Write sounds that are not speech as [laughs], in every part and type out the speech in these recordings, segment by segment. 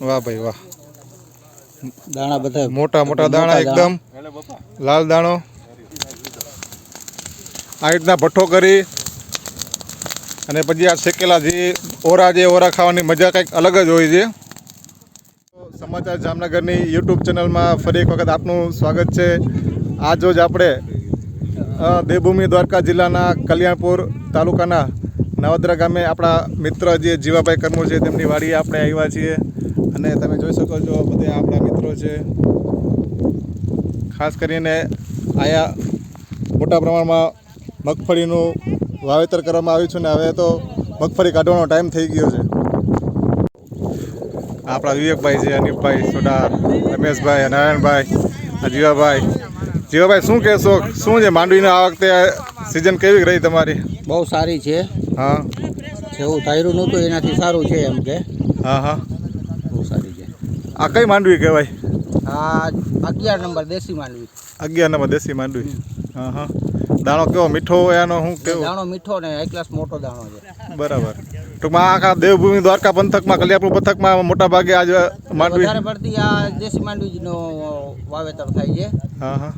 વાહ ભાઈ વાહ. દાણા બધા મોટા મોટા દાણા એકદમ. લાલ દાણો. આ રીતના ભઠ્ઠો કરી અને પછી આ શેકેલા જે ઓરા જે ઓરા ખાવાની મજા કંઈક અલગ જ હોય છે. સમાચાર જામનગરની યુટ્યુબ ચેનલમાં ફરી એક વખત આપનું સ્વાગત છે. આજ રોજ આપણે દેવભૂમિ દ્વારકા જિલ્લાના કલ્યાણપુર તાલુકાના નવદ્રા ગામે આપણા મિત્ર જે જીવાભાઈ કરમુર છે તેમની વાડીએ આપણે આવ્યા છીએ. અને તમે જોઈ શકો છો બધે આપણા મિત્રો છે. ખાસ કરીને આયા મોટા પ્રમાણમાં મગફળીનું વાવેતર કરવામાં આવ્યું છે ને હવે તો મગફળી કાઢવાનો ટાઈમ થઈ ગયો છે. આપણા વિવેકભાઈ છે અનિપભાઈ સોડાર રમેશભાઈ નારાયણભાઈ જીવાભાઈ. જીવાભાઈ શું કહેશો? શું છે માંડવીની આ વખતે સિઝન કેવી રહી તમારી? બહુ સારી છે. હા. જેવું ધાર્યું નહોતું એનાથી સારું છે એમ કે. હા હા. આ કઈ માંડવી કહેવાય? આ અગિયાર નંબર દેશી માંડવી. અગિયાર નંબર દેશી માંડવી. હા હા. દાણો કેવો મીઠો એનો શું કેવો? દાણો મીઠો ને એક ક્લાસ મોટો દાણો છે. બરાબર. ટૂંકમાં આખા દેવભૂમિ દ્વારકા પંથકમાં કલ્યાણપુર પંથકમાં મોટા ભાગે આજ માંડવી વધારે પડતી આ દેશી માંડવીનો વાવેતર થાય છે. હા હા.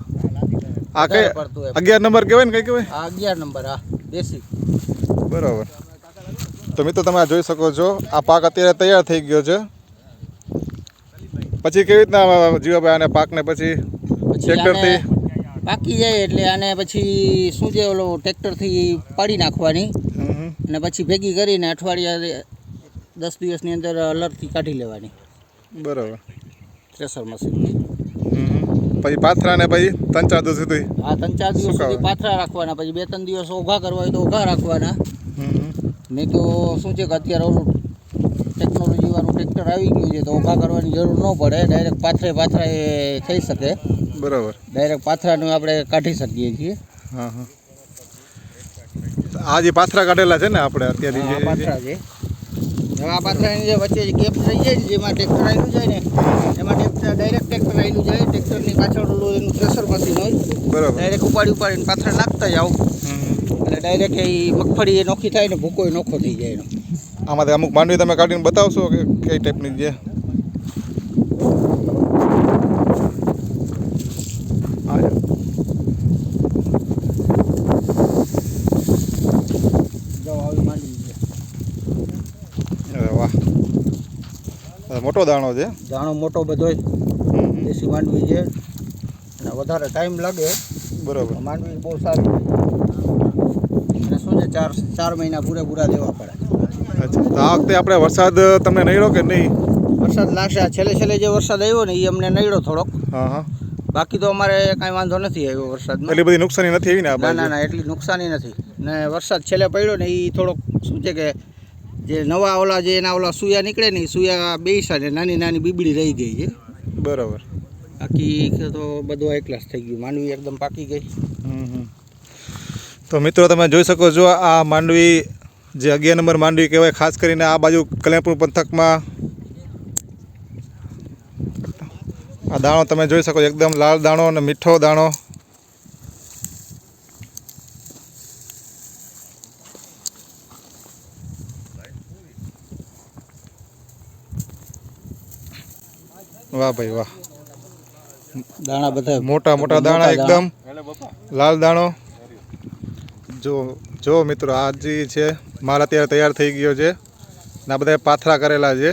આ કઈ પડતું અગિયાર નંબર કહેવાય ને કઈ કહેવાય? આ અગિયાર નંબર આ દેશી. બરાબર. તો મિત્રો તમે આ જોઈ શકો છો આ પાક અત્યારે તૈયાર થઈ ગયો છે. પછી કેવી રીતના જીવાભાઈ આને પાકને પછી ટ્રેક્ટરથી? પાકી જાય એટલે આને પછી શું છે ઓલો ટ્રેક્ટરથી પાડી નાખવાની. અને પછી ભેગી કરીને અઠવાડિયા દસ દિવસની અંદર અલરથી કાઢી લેવાની. બરાબર. થ્રેસર મશીનથી. પછી પાથરાને પછી ત્રણ ચાર દિવસ સુધી આ ત્રણ ચાર દિવસ સુધી પાથરા રાખવાના. પછી બે ત્રણ દિવસ ઓઘા કરવા હોય તો ઓઘા રાખવાના. નહીં તો શું છે કે અત્યારે ઓલું વાળું ટ્રેક્ટર આવી ગયું છે તો ઊભા કરવાની જરૂર ન પડે ડાયરેક્ટ પાથરે પાથરા એ થઈ શકે. બરાબર. ડાયરેક્ટ પાથરાનું આપણે કાઢી શકીએ છીએ. હા હા. આ જે પાથરા કાઢેલા છે ને આપણે અત્યારે જે- પાથરા છે. હવે આ પાથરાની જે વચ્ચે ગેપ થઈ જાય ને જેમાં ટ્રેક્ટર આવ્યું જાય ને એમાં ટ્રેક્ટર ડાયરેક્ટ ટ્રેક્ટર આવેલું જાય ટ્રેક્ટરની પાછળ એનું થ્રેસર મશીન હોય. બરાબર. ડાયરેક્ટ ઉપાડી ઉપાડીને પાથરા નાખતા જાવ. એટલે ડાયરેક્ટ એ મગફળી એ નોખી થાય ને ભૂકો નોખો થઈ જાય એનો. આમાંથી અમુક માંડવી તમે કાઢીને બતાવશો કે કઈ ટાઈપની છે? આ જો. જો આવી માંડવી છે અરે વાહ. મોટો દાણો છે? દાણો મોટો બધો. દેશી માંડવી છે. અને વધારે ટાઈમ લાગે. બરાબર. માંડવી બહુ સારી અને શું છે ચાર ચાર મહિના પૂરેપૂરા દેવા પડે. અચ્છા તો આ વખતે આપણે વરસાદ તમને નહીં કે નહીં? વરસાદ લાગશે. છેલ્લે છેલ્લે જે વરસાદ આવ્યો ને એ અમને નડ્યો થોડોક. હા હા. બાકી તો અમારે કાંઈ વાંધો નથી આવ્યો વરસાદમાં. એટલી બધી નુકસાની નથી આવી ને આ ના ના ના એટલી નુકસાની નથી. ને વરસાદ છેલ્લે પડ્યો ને એ થોડોક શું છે કે જે નવા ઓલા જે એના ઓલા સુયા નીકળે ને એ સુયા બેસા ને નાની નાની બીબડી રહી ગઈ છે. બરાબર. બાકી તો બધું એકલાસ થઈ ગયું. માંડવી એકદમ પાકી ગઈ. તો મિત્રો તમે જોઈ શકો છો આ માંડવી જે અગિયાર નંબર માંડવી કહેવાય ખાસ કરીને આ બાજુ કલ્યાણપુર પંથકમાં આ દાણો તમે જોઈ શકો છો એકદમ લાલ દાણો અને મીઠો દાણો. વાહ ભાઈ વાહ. દાણા બધા મોટા મોટા દાણા એકદમ. લાલ દાણો. जो जो मित्रों आज है છે માલ तैयार थी गयो है છે ના બધા પાથરા કરેલા છે.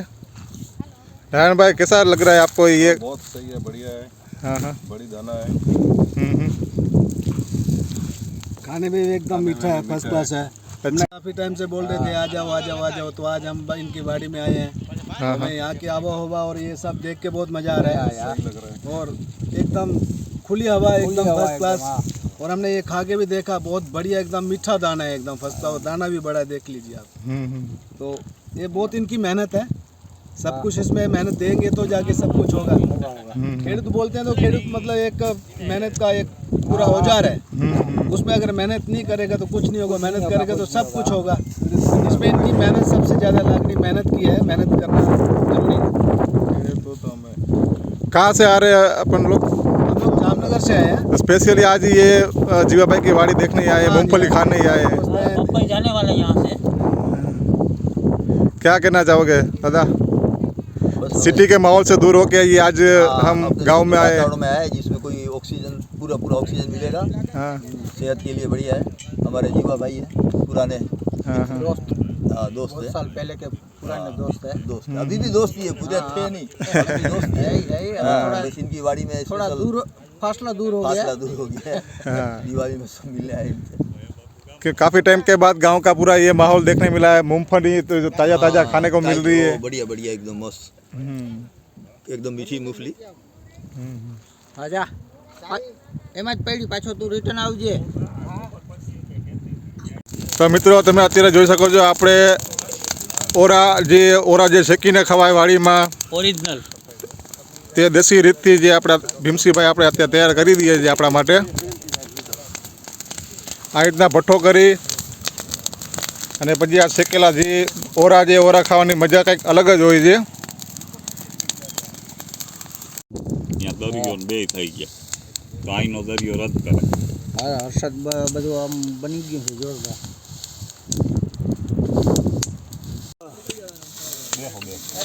नारायण कैसा लग रहा है आपको ये बहुत सही है बढ़िया है हाँ हाँ बड़ी दाना है खाने में एकदम मीठा है फ़र्स्ट क्लास है। काफ़ी टाइम से बोल रहे थे आ जाओ आ जाओ आ जाओ। तो आज हम इनकी बाड़ी में आए हैं। हमें यहाँ की आबो हवा और ये सब देख के बहुत मज़ा आ रहा है। और एकदम खुली हवा एकदम फ़र्स्ट क्लास और हमने ये खा के भी देखा बहुत बढ़िया एकदम मीठा दाना है एकदम क्लास और दाना भी बड़ा है, देख लीजिए आप। हम्म, हम्म, तो ये बहुत इनकी मेहनत है। सब कुछ इसमें मेहनत देंगे तो जाके सब कुछ होगा। हम्म, खेडूत बोलते हैं तो खेडूत मतलब एक मेहनत का एक पूरा औज़ार है। हम्म, हम्म, उसमें अगर मेहनत नहीं करेगा तो कुछ नहीं होगा मेहनत करेगा तो सब कुछ होगा। इसमें इनकी मेहनत सबसे ज़्यादा लागनी मेहनत की है मेहनत करना ज़रूरी है। तो तो हमें कहाँ से आ रहे हैं अपन लोग? जामनगर से आए हैं। स्पेशली आज ये जीवा भाई की वाड़ी देखने आए हैं मूंगफली खाने ही आए हैं। मुंबई जाने वाले यहाँ से। क्या कहना चाहोगे दादा? सिटी के माहौल से दूर होके ये आज हाँ, हम गाँव में आए। में आए जिसमें कोई ऑक्सीजन पूरा पूरा ऑक्सीजन मिलेगा। हाँ। सेहत के लिए बढ़िया है। हमारे जीवा भाई है पुराने। हाँ हाँ। दोस्त। हाँ, दोस्त है। साल पहले के पुराने दोस्त है। दोस्त। अभी भी दोस्त ही है पूरे थे नहीं। [laughs] दोस्त है है। ही- है ही, हाँ, इनकी वाड़ी में थोड़ा दूर फासला दूर हो फासला गया दूर हो गया है हाँ। दिवाली में सब मिलने आए इनसे कि काफ़ी टाइम के बाद गांव का पूरा ये माहौल देखने मिला है मूंगफली तो जो ताज़ा ताज़ा हाँ, खाने को मिल रही है ताज़ी, बढ़िया बढ़िया एकदम मस्त हम्म, एकदम मीठी मूंगफली આજા એમાં જ પડ્યું પાછો તું રિટર્ન આવજે તો મિત્રો તમે અત્યારે જોઈ શકો છો આપણે ઓરા જે ઓરા જે શેકીને ખવાય વાડીમાં ઓરિજિનલ તે દેશી રીતથી જે આપણા ભીમસીભાઈ આપણે અત્યારે તૈયાર કરી દઈએ છીએ આપણા માટે. આ રીતના ભઠ્ઠો કરી અને પછી આ શેકેલા જે ઓરા જે ઓરા ખાવાની મજા કંઈક અલગ જ હોય છે. ત્યાં દરિયો બે થઈ ગયા. તો અહીંનો દરિયો રદ કરે. હા હર્ષદ બધું આમ બની ગયું છે જોરદાર.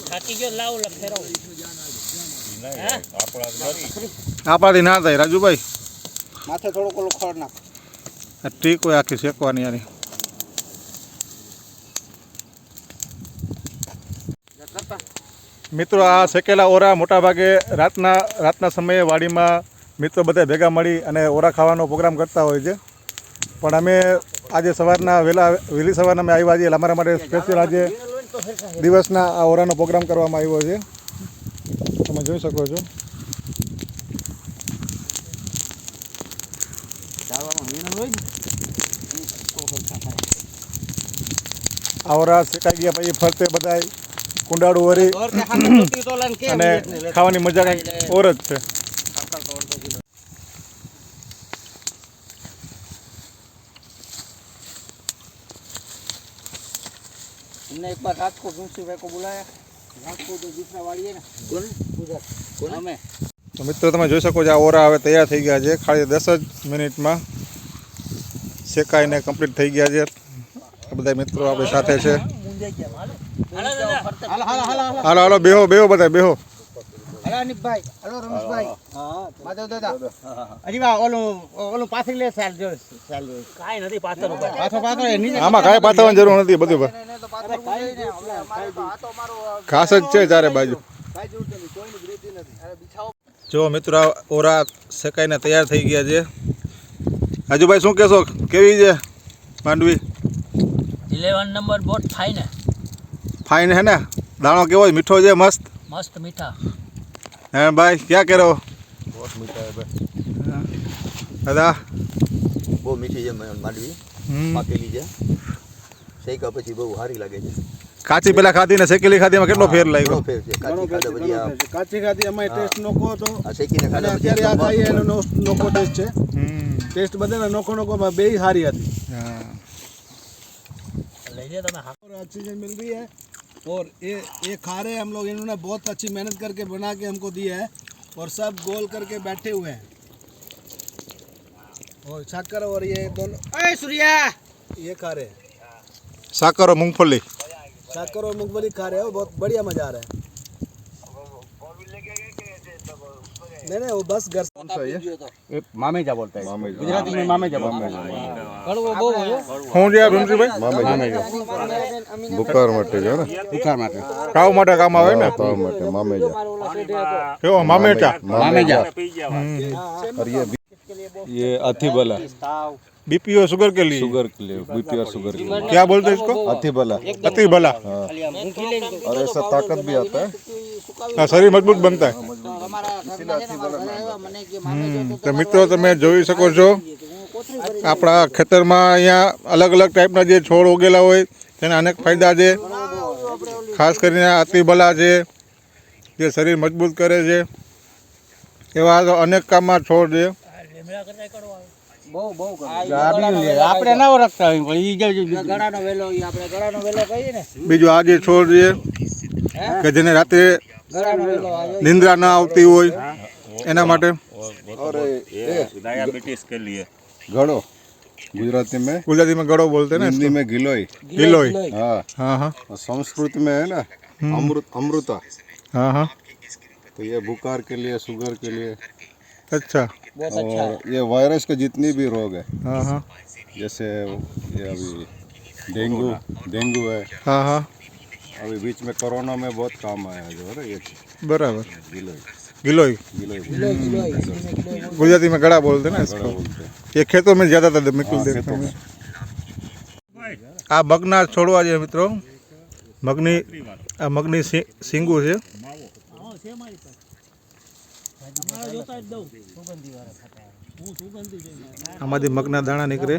થાકી ગયો લાવ લખેરો આપણાથી ના થાય રાજુભાઈ. માથે થોડુંક ઓલું ખડ નાખ. ટીક હોય આખી શેકવાની યારી મિત્રો આ શેકેલા ઓરા મોટાભાગે રાતના રાતના સમયે વાડીમાં મિત્રો બધા ભેગા મળી અને ઓરા ખાવાનો પ્રોગ્રામ કરતા હોય છે. પણ અમે આજે સવારના વહેલા વહેલી સવારના અમે આવ્યા છીએ. અમારા માટે સ્પેશિયલ આજે દિવસના આ ઓરાનો પ્રોગ્રામ કરવામાં આવ્યો છે. તમે જોઈ શકો છો. ખાવાની મજા ઓર જ છે. રાજકોટ મુનસીભાઈ કો બોલાયા. રાજકોટ દીકરા વાળીએ ને. કોને તો મિત્રો તમે જોઈ શકો છો આ ઓરા હવે તૈયાર થઈ ગયા છે. ખાલી દસ જ મિનિટમાં શેકાઈને કમ્પ્લીટ થઈ ગયા છે. આ બધા મિત્રો આપણી સાથે છે. હાલો હાલો બેહો બેહો બધા બેહો. હલો રમેશભાઈ. ઓલું ઓલું આમાં જરૂર નથી બધું ઘાસ જ છે ચારે બાજુ. જો મિત્રો ઓરા શેકાઈને તૈયાર થઈ ગયા છે. રાજુભાઈ શું કહેશો? કેવી છે Mandvi? Eleven number boat fine fine હે ને? દાણો કેવો મીઠો છે? મસ્ત? મસ્ત મીઠા. હે ભાઈ ક્યાં કરો બહુ મીઠા હે ભાઈ. દાદા બહુ મીઠી છે માંડવી. પાકેલી છે. શેકા પછી બહુ સારી લાગે છે. કાચી પેલા ખાધી ને શેકેલી ખાધીમાં કેટલો ફેર ઘણો લાગ્યો ફેર છે કાચી ખાધા પછી આ કાચી ખાધી અમારે ટેસ્ટ નોખો હતો આ શેકીને અને ખાધા પછી અત્યારે આ એકદમ ખાઈએ મસ્ત. એનો નો- નોખો ટેસ્ટ છે હમ. ટેસ્ટ બધાના નોખો નોખો બે સારી હતી હા. લઈ લે તમે હા और ऑक्सीजन मिल रही है और ये ये खा रहे हैं हम लोग इन्होंने बहुत अच्छी मेहनत करके बना के हमको दिया है और सब गोल करके बैठे हुए हैं और शक्कर और ये दोनों એ સૂર્યા ये खा रहे हैं સાકર और मूंगफली शक्कर और मूंगफली खा रहे हैं बहुत बढ़िया मजा आ रहा है नहीं नहीं वो बस घर कौन सा ये मामेजा बोलता है मामेजा गुजराती में मामेजा बोलता है કડવો બહુ છે શું છે આ ભીમસીભાઈ मामेजा बुखार માટે છે ને બુખાર માટે ખાવા માટે કામ આવે ને તાવ માટે મામેજા કેવો મામેટા મામેજા और ये ये अथिबला बीपी और शुगर के लिए शुगर के लिए बीपी और शुगर के लिए क्या बोलते हैं इसको अथिबला अति भला और ऐसा ताकत भी आता है हाँ, शरीर मजबूत बनता है અમારા ઘરના છે ને મારા ઘરે આવ્યા મને કે મામે જો તો તો મિત્રો તમે જોઈ શકો છો આપણા ખેતરમાં અહીંયા અલગ અલગ ટાઈપના જે છોડ ઉગેલા હોય તેના અનેક ફાયદા છે ખાસ કરીને આ અતિબલા છે જે શરીર મજબૂત કરે છે એવા તો અનેક કામમાં છોડ છે બહુ બહુ આપણે ના ઓળખતા હોય પણ ઈ ગળાનો વેલો ઈ આપણે ગળાનો વેલો કહીએ ને બીજું આજે છોડ છે કે જેને રાતે નિંદ્રા ના આવતી હોય એના માટે ડાયાબિટીસ કે લીએ ગળો गुजराती में गुजराती में गड़ो बोलते ना हिंदी में गिलोई गिलोई हाँ हाँ हाँ संस्कृत में है ना अमृत अमृता हाँ हाँ तो ये बुखार के लिए शुगर के लिए अच्छा और ये वायरस के जितनी भी रोग है हाँ हाँ जैसे ये अभी डेंगू डेंगू है हाँ हाँ अभी बीच में कोरोना में बहुत काम आया जो है ना ये बराबर गिलोय गिलोय गिलोय गुजराती में गड़ा बोलते हैं ना इसको बोलते हैं ये खेतों में ज़्यादातर बिल्कुल हाँ, देखते खेतों हैं આ મગના છોડવા છે મિત્રો મગની આ મગની સી- શીંગું છે આમાંથી મગના દાણા નીકળે.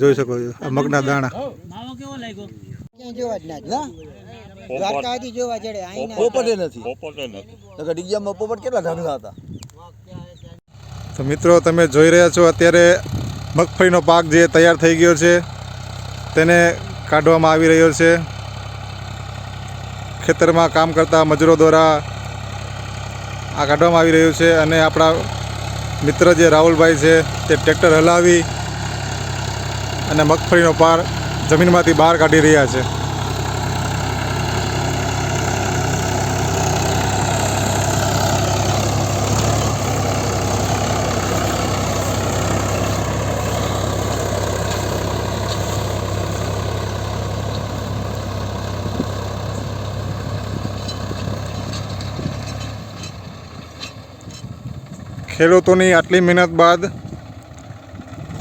જોઈ શકો છો આ મગના દાણા. માવો કેવો જોવા જ ના દ્વારકાથી જોવા જડે અહીં પોપટે નથી. પોપટે નથી. નકર ડીગિયામાં પોપટ કેટલા ઢગલા હતા? તો મિત્રો તમે જોઈ રહ્યા છો અત્યારે મગફળીનો પાક જે તૈયાર થઈ ગયો છે. તેને કાઢવામાં આવી રહ્યો છે. ખેતરમાં કામ કરતા મજૂરો દ્વારા આ કાઢવામાં આવી રહ્યું છે અને આપણા મિત્ર જે રાહુલભાઈ છે તે ટ્રેક્ટર હલાવી અને મગફળીનો પાર જમીનમાંથી બહાર કાઢી રહ્યા છે. ખેડૂતોની આટલી મહેનત બાદ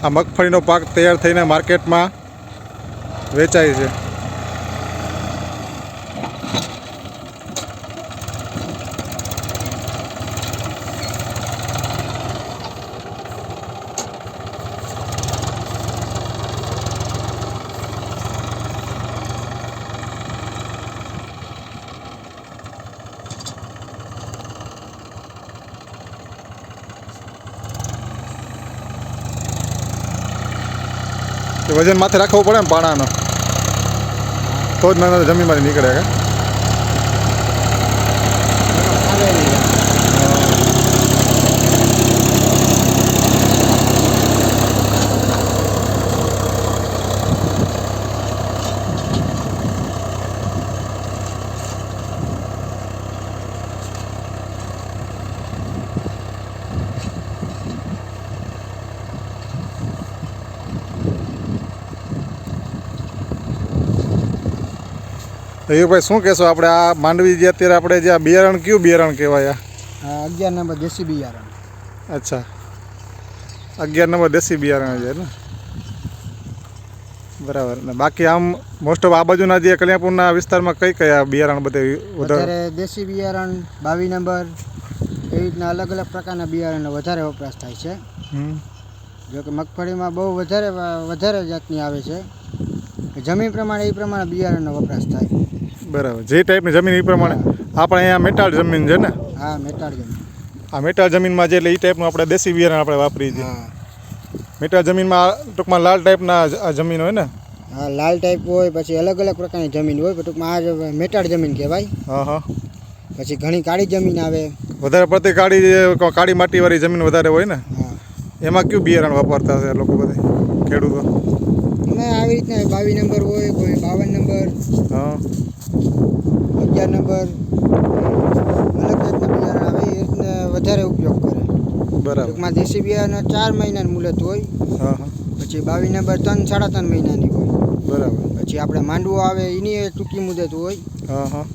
આ મગફળીનો પાક તૈયાર થઈને માર્કેટમાં વેચાય છે. વજન માથે રાખવું પડે ને પાણાનો તો જ નાના જમીનમાંથી નીકળે કે? ભાઈ શું કહેશો? આપણે આ માંડવી જે અત્યારે આપણે જે આ બિયારણ કયું બિયારણ કહેવાય આ? અગિયાર નંબર દેશી બિયારણ. અચ્છા. અગિયાર નંબર દેશી બિયારણ છે ને? બરાબર. ને બાકી આમ મોસ્ટ ઓફ આ બાજુના જે કલ્યાણપુરના વિસ્તારમાં કઈ કયા બિયારણ બધે વધારે? દેશી બિયારણ બાવી નંબર એવી રીતના અલગ અલગ પ્રકારના બિયારણનો વધારે વપરાશ થાય છે. જો કે મગફળીમાં બહુ વધારે વધારે જાતની આવે છે. જમીન પ્રમાણે એ પ્રમાણે બિયારણનો વપરાશ થાય. બરાબર. જે ટાઈપની જમીન એ પ્રમાણે આપણે અહીંયા મેટાળ જમીન છે ને? હા મેટાળ જમીન. આ મેટાળ જમીનમાં જે એટલે એ ટાઈપનું આપણે દેશી બિયારણ આપણે વાપરીએ છીએ. હા. મેટાળ જમીનમાં ટૂંકમાં લાલ ટાઈપના આ જમીન હોય ને? હા લાલ ટાઈપ હોય પછી અલગ અલગ પ્રકારની જમીન હોય ટૂંકમાં આ મેટાળ જમીન કહેવાય. હા હા. પછી ઘણી કાળી જમીન આવે. વધારે પડતી કાળી કાળી માટીવાળી જમીન વધારે હોય ને? એમાં કયું બિયારણ વાપરતા હશે લોકો બધે? ખેડૂતો? આવી રીતના બાવી નંબર હોય કોઈ બાવન નંબર. હા. અગિયાર નંબર અલગ જાતના બિયારણ આવે એ રીતના વધારે ઉપયોગ કરે. બરાબર. દેશી બિયારણ ચાર મહિનાની મુલત હોય હા હા. પછી બાવીસ નંબર ત્રણ સાડા ત્રણ મહિનાની હોય. બરાબર. પછી આપણે માંડવો આવે એની ટૂંકી મુદત હોય. હા હા.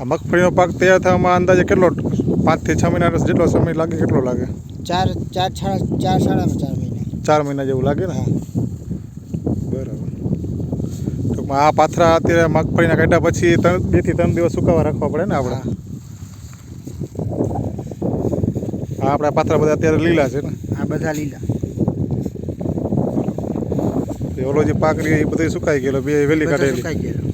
આ મગફળીનો પાક તૈયાર થવામાં અંદાજે કેટલો પાંચથી છ મહિના જેટલો સમય લાગે કેટલો લાગે? ચાર ચાર સાડા ચાર સાડા ચાર મહિના. ચાર મહિના જેવું લાગે ને? બરાબર ટૂંકમાં આ પાથરા અત્યારે મગફળીના કાઢ્યા પછી ત્રણ બેથી ત્રણ દિવસ સુકાવા રાખવા પડે ને આપણે. હા આપણા પાથરા બધા અત્યારે લીલા છે ને. આ બધા લીલા. ઓલો જે પાક એ બધું સુકાઈ ગયેલો બે વેલી કાઢેલી. સુકાઈ ગયેલો.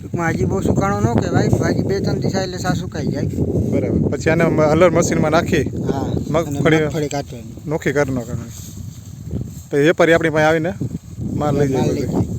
ટૂંકમાં હજી બહુ સુકાણો ન કહેવાય બાકી બે ત્રણ દિવસ એટલે સા સુકાઈ જાય. બરાબર. પછી આને હલર મશીનમાં નાખી હા મગફળી- મગફળી કાઢવાની. નોખી કરી નાખવાની. તો એ વેપારી આપણી પાસે આવીને માલ લઈ જાય.